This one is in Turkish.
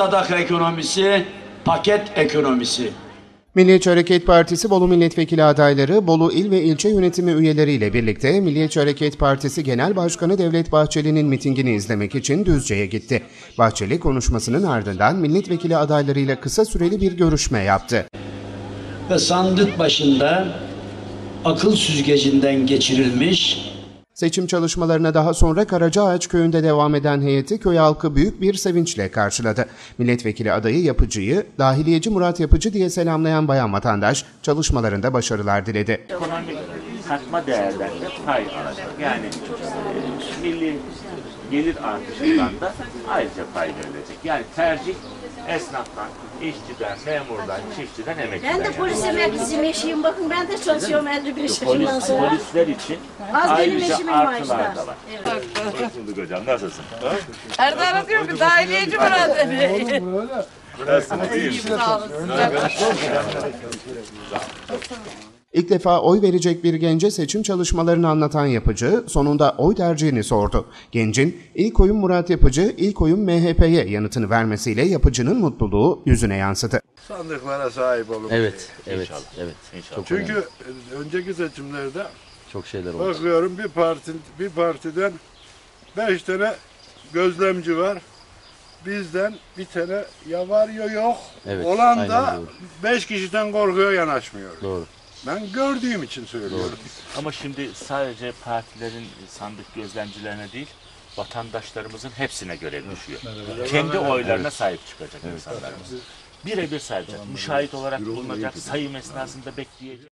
Sadaka ekonomisi, paket ekonomisi. Milliyetçi Hareket Partisi Bolu Milletvekili adayları Bolu İl ve İlçe Yönetimi üyeleriyle birlikte Milliyetçi Hareket Partisi Genel Başkanı Devlet Bahçeli'nin mitingini izlemek için Düzce'ye gitti. Bahçeli konuşmasının ardından milletvekili adaylarıyla kısa süreli bir görüşme yaptı. Ve sandık başında akıl süzgecinden geçirilmiş Seçim çalışmalarına daha sonra Karacaağaç köyünde devam eden heyeti köy halkı büyük bir sevinçle karşıladı. Milletvekili adayı Yapıcı'yı dahiliyeci Murat Yapıcı diye selamlayan bayan vatandaş çalışmalarında başarılar diledi. ekonomik katma değerden de pay alacak. Yani e, milli gelir artışından da ayrıca pay verilecek. Yani tercih esnaftan, işçiden, memurdan, çiftçiden, emekliden. Ben de polis emeklisiyim eşiyim. Bakın ben de çalışıyorum 55 yaşından Polis, sonra. polisler için Az benim ayrıca eşimin artılar maaşlar. da var. Hoş bulduk hocam, nasılsın? Erdal diyor ki dahiliyeci Murat Bey. Nasılsınız, iyi İlk defa oy verecek bir gence seçim çalışmalarını anlatan Yapıcı sonunda oy tercihini sordu. Gencin ilk oyun Murat Yapıcı, ilk oyun MHP'ye yanıtını vermesiyle Yapıcı'nın mutluluğu yüzüne yansıdı. sandıklara sahip olun. Evet, evet, evet. İnşallah. Çok Çünkü önemli. önceki seçimlerde çok şeyler oldu. bakıyorum bir parti bir partiden beş tane gözlemci var. Bizden bir tane ya var ya yok. Evet, Olan aynen da doğru. beş kişiden korkuyor yanaşmıyor. Doğru. Ben gördüğüm için söylüyorum. Ama şimdi sadece partilerin sandık gözlemcilerine değil, vatandaşlarımızın hepsine görev düşüyor. Kendi oylarına sahip çıkacak insanlarımız. Birebir sahip çıkacak. Müşahit olarak bulunacak, sayım esnasında bekleyecek.